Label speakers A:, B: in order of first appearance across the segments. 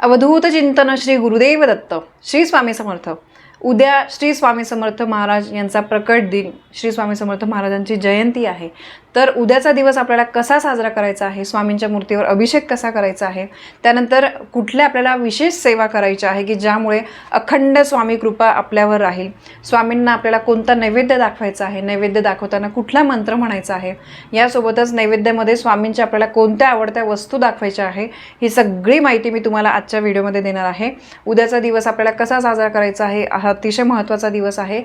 A: अवधूत चिंतन श्री गुरुदेव दत्त श्री स्वामी समर्थ. उद्या श्री स्वामी समर्थ महाराज यांचा प्रकट दिन श्री स्वामी समर्थ महाराजांची जयंती आहे. तर उद्याचा दिवस आपल्याला कसा साजरा करायचा आहे? स्वामींच्या मूर्तीवर अभिषेक कसा करायचा आहे? त्यानंतर कुठल्या आपल्याला विशेष सेवा करायची आहे की ज्यामुळे अखंड स्वामी कृपा आपल्यावर राहील? स्वामींना आपल्याला कोणता नैवेद्य दाखवायचा आहे? नैवेद्य दाखवताना कुठला मंत्र म्हणायचा आहे? यासोबतच नैवेद्यामध्ये स्वामींच्या आपल्याला कोणत्या आवडत्या वस्तू दाखवायच्या आहे? ही सगळी माहिती मी तुम्हाला आजच्या व्हिडिओमध्ये देणार आहे. उद्याचा दिवस आपल्याला कसा साजरा करायचा आहे? हा अतिशय महत्त्वाचा दिवस आहे.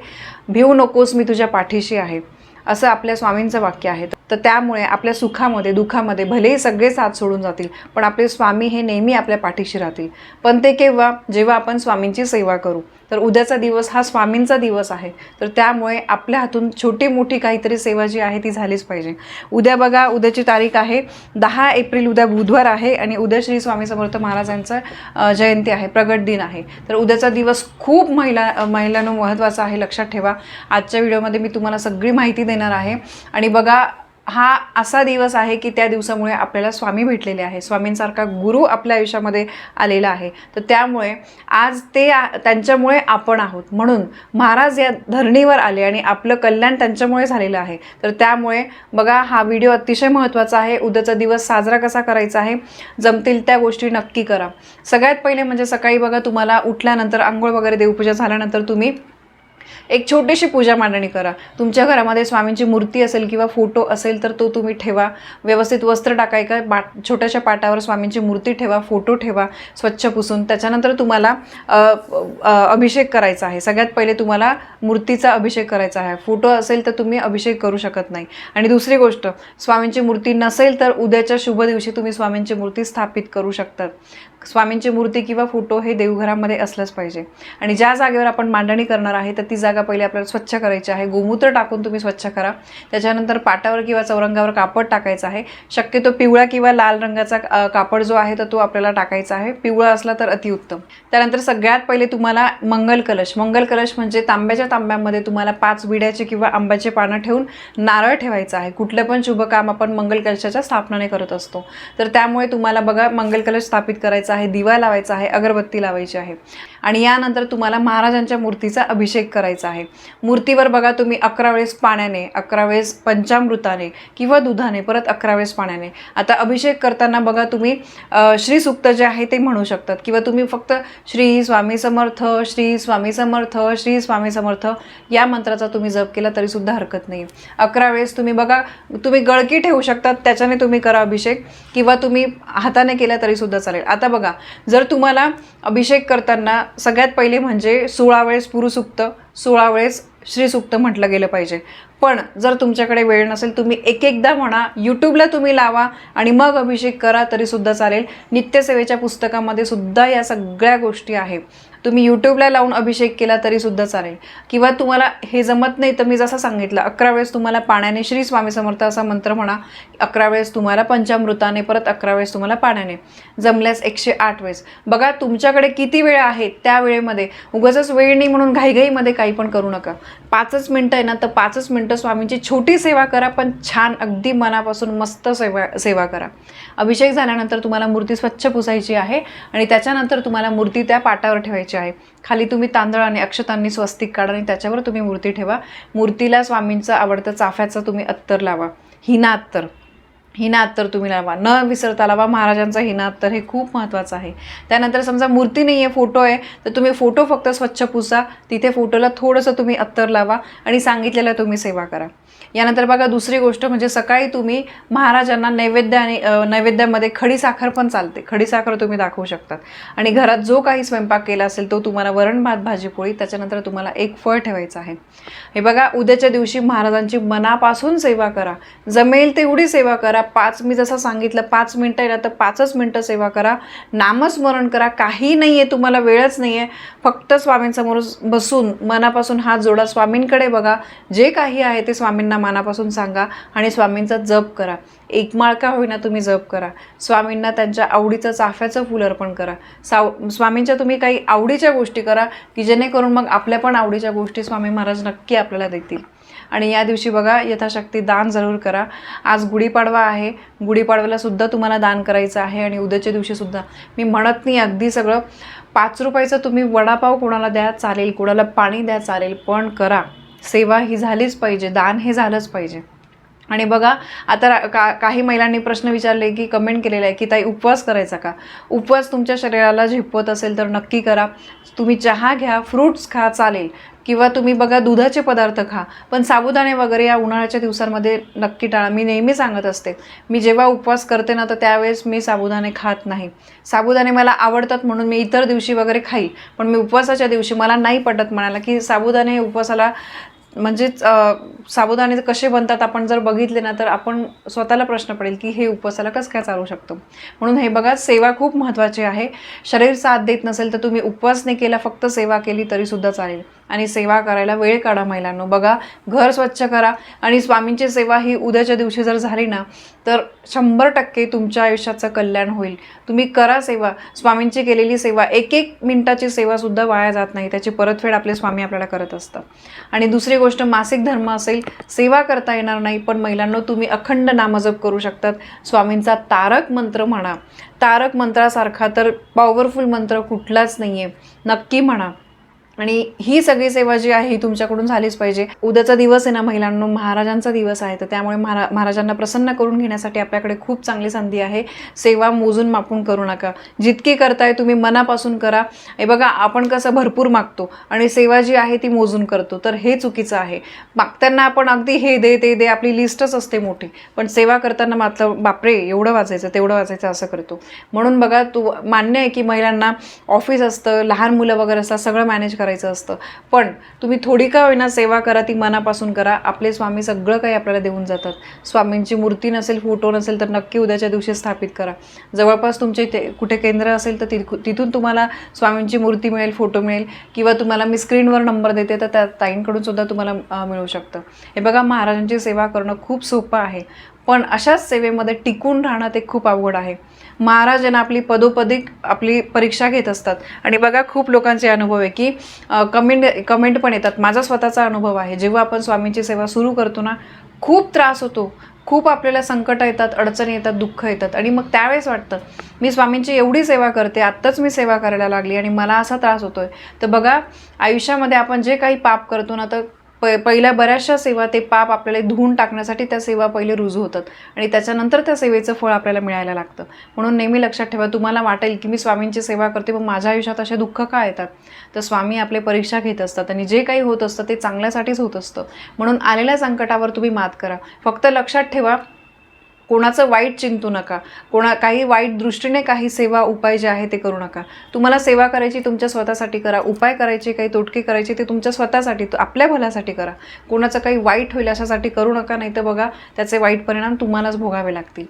A: भिवू नकोस मी तुझ्या पाठीशी आहे. असं आपल्या स्वामींचं वाक्य आहे. तर त्यामुळे आपल्या सुखामध्ये दुःखामध्ये भलेही सगळे साथ सोडून जातील पण आपले स्वामी हे नेहमी आपल्या पाठीशी राहतील. पण ते केव्हा? जेव्हा आपण स्वामींची सेवा करू. तर उद्याचा दिवस हा स्वामींचा दिवस आहे. तर त्यामुळे आपल्या हातून छोटी मोठी काहीतरी सेवा जी आहे ती झालीच पाहिजे. उद्या बघा उद्याची तारीख आहे. दहा एप्रिल उद्या बुधवार आहे आणि उद्या श्री स्वामी समर्थ महाराजांचं जयंती आहे. प्रगट दिन आहे. तर उद्याचा दिवस खूप महिला महिलांना महत्त्वाचा आहे लक्षात ठेवा. आजच्या व्हिडिओमध्ये मी तुम्हाला सगळी माहिती देणार आहे. आणि बघा हा असा दिवस आहे की त्या दिवसामुळे आपल्याला स्वामी भेटलेले आहे. स्वामींसारखा गुरु आपल्या आयुष्यामध्ये आलेला आहे. तर त्यामुळे आज ते त्यांच्यामुळे आपण आहोत. म्हणून महाराज या धरणीवर आले आणि आपलं कल्याण त्यांच्यामुळे झालेलं आहे. तर त्यामुळे बघा हा व्हिडिओ अतिशय महत्त्वाचा आहे. उद्याचा दिवस साजरा कसा करायचा आहे जमतील त्या गोष्टी नक्की करा. सगळ्यात पहिले म्हणजे सकाळी बघा तुम्हाला उठल्यानंतर आंघोळ वगैरे देवपूजा झाल्यानंतर तुम्ही एक छोटीशी पूजा मांडणी करा. तुमच्या घरामध्ये स्वामींची मूर्ती असेल किंवा फोटो असेल तर तो तुम्ही ठेवा. व्यवस्थित वस्त्र टाकाय का? बाट छोट्याशा पाटावर स्वामींची मूर्ती ठेवा फोटो ठेवा स्वच्छ पुसून. त्याच्यानंतर तुम्हाला अभिषेक करायचा आहे. सगळ्यात पहिले तुम्हाला मूर्तीचा अभिषेक करायचा आहे. फोटो असेल तर तुम्ही अभिषेक करू शकत नाही. आणि दुसरी गोष्ट स्वामींची मूर्ती नसेल तर उद्याच्या शुभ दिवशी तुम्ही स्वामींची मूर्ती स्थापित करू शकतात. स्वामींची मूर्ती किंवा फोटो हे देवघरामध्ये असलंच पाहिजे. आणि ज्या जागेवर आपण मांडणी करणार आहे तर ती जागा पहिले आपल्याला स्वच्छ करायची आहे. गोमूत्र टाकून तुम्ही स्वच्छ करा. त्याच्यानंतर पाटावर किंवा चौरंगावर कापड टाकायचं आहे. शक्यतो पिवळा किंवा लाल रंगाचा कापड जो आहे तर तो आपल्याला टाकायचा आहे. पिवळा असला तर अतिउत्तम त्यानंतर सगळ्यात पहिले तुम्हाला मंगल कलश. मंगल कलश म्हणजे तांब्याच्या तांब्यामध्ये तुम्हाला पाच विड्याचे किंवा आंब्याचे पानं ठेवून नारळ ठेवायचा आहे. कुठलं पण शुभ काम आपण मंगल कलशाच्या स्थापनाने करत असतो. तर त्यामुळे तुम्हाला बघा मंगल कलश स्थापित करायचा आहे दिवा लावायचा आहे अगरबत्ती लावायची आहे. आणि यानंतर तुम्हाला महाराजांच्या मूर्तीचा अभिषेक करायचा आहे. मूर्तीवर बघा तुम्ही अकरा वेळेस पाण्याने अकरा वेळेस पंचामृताने किंवा दुधाने परत अकरा वेळेस पाण्याने. आता अभिषेक करताना बघा तुम्ही श्री सुक्त जे आहे ते म्हणू शकतात. किंवा तुम्ही फक्त श्री स्वामी समर्थ श्री स्वामी समर्थ श्री स्वामी समर्थ या मंत्राचा तुम्ही जप केला तरी सुद्धा हरकत नाही. अकरा वेळेस तुम्ही बघा तुम्ही गळकी ठेवू शकतात त्याच्याने तुम्ही करा अभिषेक. किंवा तुम्ही हाताने केला तरी सुद्धा चालेल. आता बघा जर तुम्हाला अभिषेक करताना सगळ्यात पहिले म्हणजे सोळा वेळेस पुरुसुक्त सोळा वेळेस श्रीसुक्त म्हटलं गेलं पाहिजे. पण जर तुमच्याकडे वेळ नसेल तुम्ही एक एकदा म्हणा यूट्यूबला तुम्ही लावा आणि मग अभिषेक करा तरी सुद्धा चालेल. नित्यसेवेच्या पुस्तकामध्ये सुद्धा या सगळ्या गोष्टी आहेत. तुम्ही यूट्यूबला लावून अभिषेक केला तरी सुद्धा चालेल. किंवा तुम्हाला हे जमत नाही तर मी जसं सांगितलं अकरा वेळेस तुम्हाला पाण्याने श्री स्वामी समर्थ असा मंत्र म्हणा अकरा वेळेस तुम्हाला पंचामृताने परत अकरा वेळेस तुम्हाला पाण्याने. जमल्यास एकशे आठ वेळेस. बघा तुमच्याकडे किती वेळ आहे त्या वेळेमध्ये. उगाचच वेळ नाही म्हणून घाईघाईमध्ये काही पण करू नका. पाचच मिनटं आहे ना तर पाचच मिनटं स्वामींची छोटी सेवा करा पण छान अगदी मनापासून मस्त सेवा सेवा करा. अभिषेक झाल्यानंतर तुम्हाला मूर्ती स्वच्छ पुसायची आहे आणि त्याच्यानंतर तुम्हाला मूर्ती त्या पाटावर ठेवायची आहे. खाली तुम्ही तांदळ आणि अक्षतांनी स्वस्तिक काढा आणि त्याच्यावर तुम्ही मूर्ती ठेवा. मूर्तीला स्वामींचं आवडतं चाफ्याचं तुम्ही अत्तर लावा. हिना अत्तर. हिना अत्तर तुम्ही लावा. न विसरता लावा. महाराजांचा हिना अत्तर हे खूप महत्त्वाचं आहे. त्यानंतर समजा मूर्ती नाही आहे फोटो आहे तर तुम्ही फोटो फक्त स्वच्छ पुसा. तिथे फोटोला थोडंसं तुम्ही अत्तर लावा आणि सांगितलेलं तुम्ही सेवा करा. यानंतर बघा दुसरी गोष्ट म्हणजे सकाळी तुम्ही महाराजांना नैवेद्य आणि नैवेद्यामध्ये खडीसाखर पण चालते. खडीसाखर तुम्ही दाखवू शकतात. आणि घरात जो काही स्वयंपाक केला असेल तो तुम्हाला वरण भात भाजीपोळी त्याच्यानंतर तुम्हाला एक फळ ठेवायचं आहे. हे बघा उद्याच्या दिवशी महाराजांची मनापासून सेवा करा. जमेल तेवढी सेवा करा. पाच मी जसं सांगितलं पाच मिनटं येणार तर पाचच मिनटं सेवा करा. नामस्मरण करा काही नाही आहे तुम्हाला वेळच नाही आहे फक्त स्वामींसमोर बसून मनापासून हात जोडा स्वामींकडे बघा. जे काही आहे ते स्वामींना मनापासून सांगा आणि स्वामींचा जप करा. एकमाळ का होईना तुम्ही जप करा. स्वामींना त्यांच्या आवडीचं चाफ्याचं फुल अर्पण करा. साव स्वामींच्या तुम्ही काही आवडीच्या गोष्टी करा की जेणेकरून मग आपल्या पण आवडीच्या गोष्टी स्वामी महाराज नक्की आपल्याला देतील. आणि या दिवशी बघा यथाशक्ती दान जरूर करा. आज गुढीपाडवा आहे. गुढीपाडव्याला सुद्धा तुम्हाला दान करायचं आहे आणि उद्याच्या दिवशीसुद्धा मी म्हणत नाही अगदी सगळं पाच रुपयाचं तुम्ही वडापाव कोणाला द्या चालेल. कोणाला पाणी द्या चालेल. पण करा. सेवा ही झालीच पाहिजे. दान हे झालंच पाहिजे. आणि बघा आता का काही महिलांनी प्रश्न विचारले की कमेंट केलेला आहे की ताई उपवास करायचा का? उपवास तुमच्या शरीराला झेपवत असेल तर नक्की करा. तुम्ही चहा घ्या फ्रूट्स खा चालेल. किंवा तुम्ही बघा दुधाचे पदार्थ खा पण साबुदाणे वगैरे या उन्हाळ्याच्या दिवसांमध्ये नक्की टाळा. मी नेहमी सांगत असते मी जेव्हा उपवास करते ना तर त्यावेळेस मी साबुदाणे खात नाही. साबुदाणे मला आवडतात म्हणून मी इतर दिवशी वगैरे खाईल पण मी उपवासाच्या दिवशी मला नाही पटत म्हणाला की साबुदाणे हे उपवासाला म्हणजेच साबुदाणे कसे बनतात आपण जर बघितले ना तर आपण स्वतःला प्रश्न पडेल की हे उपवासाला कसं काय चालू शकतो? म्हणून हे बघा सेवा खूप महत्त्वाची आहे. शरीर साथ देत नसेल तर तुम्ही उपवास नाही केला फक्त सेवा केली तरीसुद्धा चालेल. आणि सेवा करायला वेळ काढा महिलांनो. बघा घर स्वच्छ करा आणि स्वामींची सेवा ही उद्याच्या दिवशी जर झाली ना तर शंभर टक्के तुमच्या आयुष्याचं कल्याण होईल. तुम्ही करा सेवा. स्वामींची केलेली सेवा एक एक मिनिटाची सेवासुद्धा वाया जात नाही. त्याची परतफेड आपले स्वामी आपल्याला करत असतात. आणि दुसरी गोष्ट मासिक धर्म असेल सेवा करता येणार नाही पण महिलांनो तुम्ही अखंड नामजप करू शकतात. स्वामींचा तारक मंत्र म्हणा. तारक मंत्रासारखा तर पॉवरफुल मंत्र कुठलाच नाही आहे नक्की म्हणा. आणि ही सगळी सेवा जी आहे ही तुमच्याकडून झालीच पाहिजे. उद्याचा दिवस आहे ना महिलांनो महाराजांचा दिवस आहे. तर त्यामुळे महारा महाराजांना प्रसन्न करून घेण्यासाठी आपल्याकडे खूप चांगली संधी आहे. सेवा मोजून मापून करू नका. जितकी करताय तुम्ही मनापासून करा. हे बघा आपण कसं भरपूर मागतो आणि सेवा जी आहे ती मोजून करतो. तर हे चुकीचं आहे. मागताना आपण अगदी हे दे ते दे आपली लिस्टच असते मोठी. पण सेवा करताना मात्र बापरे एवढं वाचायचं तेवढं वाचायचं असं करतो. म्हणून बघा तू मान्य आहे की महिलांना ऑफिस असतं लहान मुलं वगैरे असतात सगळं मॅनेज करायचं. असतं. पण तुम्ही थोडी का होईना सेवा करा ती मनापासून करा. आपले स्वामी सगळं काही आपल्याला देऊन जातात. स्वामींची मूर्ती नसेल फोटो नसेल तर नक्की उद्याच्या दिवशी स्थापित करा. जवळपास तुमचे ते कुठे केंद्र असेल तर तिथ तिथून तुम्हाला स्वामींची मूर्ती मिळेल फोटो मिळेल. किंवा तुम्हाला मी स्क्रीनवर नंबर देते तर त्या ताईंकडून सुद्धा तुम्हाला मिळू शकतं. हे बघा महाराजांची सेवा करणं खूप सोपं आहे. पण अशाच सेवेमध्ये टिकून राहणं ते खूप अवघड आहे. महाराज यांना आपली पदोपदी आपली परीक्षा घेत असतात. आणि बघा खूप लोकांचे अनुभव आहे की कमेंट कमेंट पण येतात. माझा स्वतःचा अनुभव आहे. जेव्हा आपण स्वामींची सेवा सुरू करतो ना खूप त्रास होतो. खूप आपल्याला संकट येतात अडचणी येतात दुःख येतात. आणि मग त्यावेळेस वाटतं मी स्वामींची एवढी सेवा करते आत्ताच मी सेवा करायला लागली आणि मला असा त्रास होतोय. तर बघा आयुष्यामध्ये आपण जे काही पाप करतो ना तर प पहिल्या बऱ्याचशा सेवा ते पाप आपल्याला धुवून टाकण्यासाठी त्या सेवा पहिले रुजू होतात. आणि त्याच्यानंतर त्या सेवेचं फळ आपल्याला मिळायला लागतं. म्हणून नेहमी लक्षात ठेवा तुम्हाला वाटेल की मी स्वामींची सेवा करते पण माझ्या आयुष्यात असे दुःख का येतात? तर स्वामी आपले परीक्षा घेत असतात आणि जे काही होत असतं ते चांगल्यासाठीच होत असतं. म्हणून आलेल्या संकटावर तुम्ही मात करा. फक्त लक्षात ठेवा कोणाचं वाईट चिंतू नका. कोणा काही वाईट दृष्टीने काही सेवा उपाय जे आहे ते करू नका. तुम्हाला सेवा करायची तुमच्या स्वतःसाठी करा. उपाय करायचे काही तोटके करायचे ते तुमच्या स्वतःसाठी आपल्या भल्यासाठी करा. कोणाचं काही वाईट होईल अशासाठी करू नका नाही तर बघा त्याचे वाईट परिणाम तुम्हालाच भोगावे लागतील.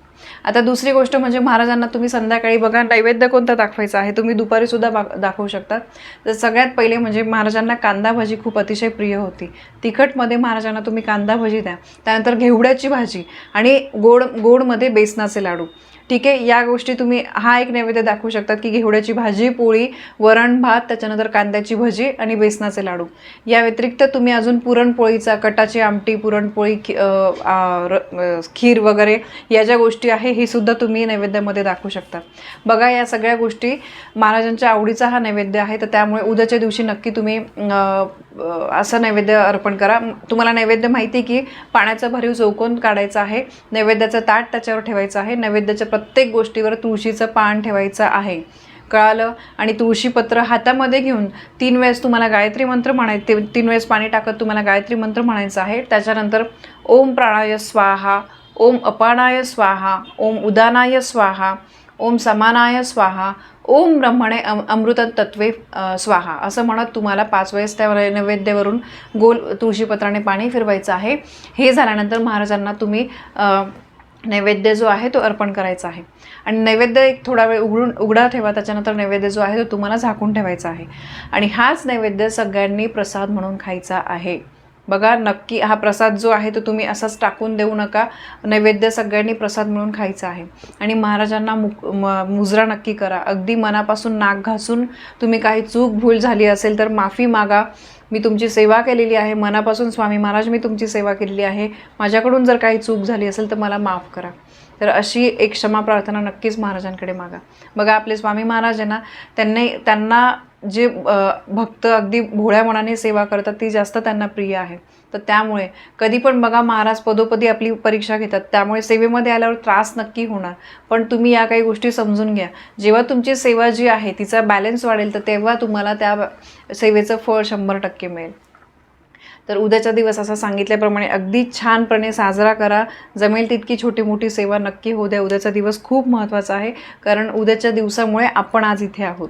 A: आता दुसरी गोष्ट म्हणजे महाराजांना तुम्ही संध्याकाळी बघा नैवेद्य कोणता दाखवायचा आहे तुम्ही दुपारीसुद्धा बा- दाखवू शकतात. तर सगळ्यात पहिले म्हणजे महाराजांना कांदा भाजी खूप अतिशय प्रिय होती. तिखटमध्ये महाराजांना तुम्ही कांदा भाजी द्या. त्यानंतर घेवड्याची भाजी आणि गोड गोडमध्ये बेसनाचे लाडू. ठीक आहे या गोष्टी तुम्ही हा एक नैवेद्य दाखवू शकतात की घेवड्याची भाजी पोळी वरण भात त्याच्यानंतर कांद्याची भजी आणि बेसनाचे लाडू. या व्यतिरिक्त तुम्ही अजून पुरणपोळीचा कटाची आमटी पुरणपोळी र- खीर वगैरे या ज्या गोष्टी आहे ही सुद्धा तुम्ही नैवेद्यामध्ये दाखवू शकता. बघा या सगळ्या गोष्टी महाराजांच्या आवडीचा हा नैवेद्य आहे तर त्यामुळे उद्याच्या दिवशी नक्की तुम्ही असं नैवेद्य अर्पण करा. तुम्हाला नैवेद्य माहिती आहे की पाण्याचा भरीव चौकोन काढायचा आहे नैवेद्याचं ताट त्याच्यावर ठेवायचं आहे नैवेद्याच्या प्रत्येक गोष्टीवर तुळशीचं पान ठेवायचं आहे. कळालं? आणि तुळशीपत्र हातामध्ये घेऊन तीन वेळेस तुम्हाला गायत्री मंत्र म्हणायचे तीन वेळेस पाणी टाकत तुम्हाला गायत्री मंत्र म्हणायचं आहे. त्याच्यानंतर ओम प्राणाय स्वाहा ओम अपानाय स्वाहा ओम उदानाय स्वाहा ओम समानाय स्वाहा ओम ब्रह्मणे अम अमृत तत्वे स्वाहा. असं म्हणत तुम्हाला पाच वेळेस त्या नैवेद्यावरून गोल तुळशीपत्राने पाणी फिरवायचं आहे. हे झाल्यानंतर महाराजांना तुम्ही नैवेद्य जो आहे तो अर्पण करायचा आहे. आणि नैवेद्य एक थोडा वेळ उघडून उघडा ठेवा त्याच्यानंतर नैवेद्य जो आहे तो तुम्हाला झाकून ठेवायचा आहे. आणि हाच नैवेद्य सगळ्यांनी प्रसाद म्हणून खायचा आहे. बघा नक्की हा प्रसाद जो आहे तो तुम्ही असाच टाकून देऊ नका. नैवेद्य सगळ्यांनी प्रसाद मिळून खायचा आहे. आणि महाराजांना मुक म- मुजरा नक्की करा. अगदी मनापासून नाक घासून तुम्ही काही चूक भूल झाली असेल तर माफी मागा. मी तुमची सेवा केलेली आहे. मनापासून स्वामी महाराज मी तुमची सेवा केलेली आहे. माझ्याकडून जर काही चूक झाली असेल तर मला माफ करा. तर अशी एक क्षमा प्रार्थना नक्कीच महाराजांकडे मागा. बघा आपले स्वामी महाराज आहे ना त्यांनी त्यांना जे भक्त अगदी भोळ्या मनाने सेवा करतात ती जास्त त्यांना प्रिय आहे. तर त्यामुळे कधी पण बघा महाराज पदोपदी आपली परीक्षा घेतात. त्यामुळे सेवेमध्ये आल्यावर त्रास नक्की होणार. पण तुम्ही या काही गोष्टी समजून घ्या. जेव्हा तुमची सेवा जी आहे तिचा बॅलन्स वाढेल तर तेव्हा तुम्हाला त्या सेवेचं फळ शंभर टक्के मिळेल. तर उद्याचा दिवस असा सांगितल्याप्रमाणे अगदी छानपणे साजरा करा. जमेल तितकी छोटी मोठी सेवा नक्की होऊ द्या. उद्याचा दिवस खूप महत्त्वाचा आहे. कारण उद्याच्या दिवसामुळे आपण आज इथे आहोत.